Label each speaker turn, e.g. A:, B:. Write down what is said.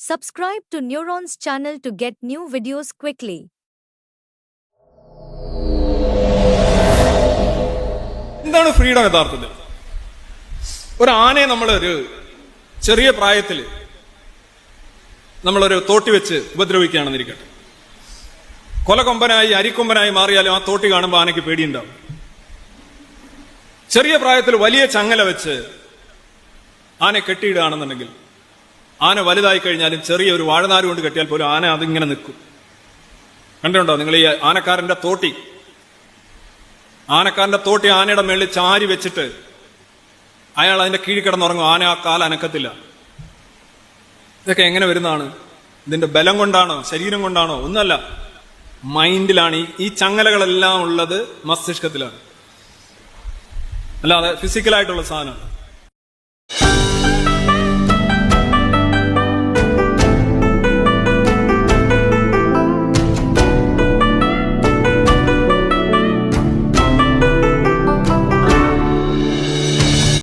A: Subscribe to Neurons channel to get new videos quickly.
B: എന്താണ് freedom യഥാർത്ഥത്തിൽ? ഒരു ആനയെ നമ്മൾ ഒരു ചെറിയ പ്രായത്തിൽ നമ്മളൊരു തോട്ടി വെച്ച് ഉപദ്രവിക്കുകയാണെന്നിരിക്കട്ടെ. കൊലകൊമ്പനായി അരിക്കൊമ്പനായി മാറിയാലും ആ തോട്ടി കാണുമ്പോൾ ആനയ്ക്ക് പേടിയുണ്ടാവും. ചെറിയ പ്രായത്തിൽ വലിയ ചങ്ങല വെച്ച് ആനയെ കെട്ടിയിടുകയാണെന്നുണ്ടെങ്കിൽ ആന വലുതായി കഴിഞ്ഞാലും ചെറിയ ഒരു വാഴനാര് കൊണ്ട് കെട്ടിയാൽ പോലും ആന അതിങ്ങനെ നിൽക്കും. കണ്ടിട്ടുണ്ടോ? നിങ്ങൾ ഈ ആനക്കാരന്റെ തോട്ടി. ആനക്കാരന്റെ തോട്ടി ആനയുടെ മേളിൽ ചാരി വെച്ചിട്ട് അയാൾ അതിന്റെ കീഴിൽ കിടന്നുറങ്ങും. ആന ആ കാല അനക്കത്തില്ല. ഇതൊക്കെ എങ്ങനെ വരുന്നതാണ്? ഇതിന്റെ ബലം കൊണ്ടാണോ? ശരീരം കൊണ്ടാണോ? ഒന്നല്ല മൈൻഡിലാണ്. ഈ ഈ ചങ്ങലകളെല്ലാം ഉള്ളത് മസ്തിഷ്കത്തിലാണ്. അല്ലാതെ ഫിസിക്കലായിട്ടുള്ള സാധനമാണ്.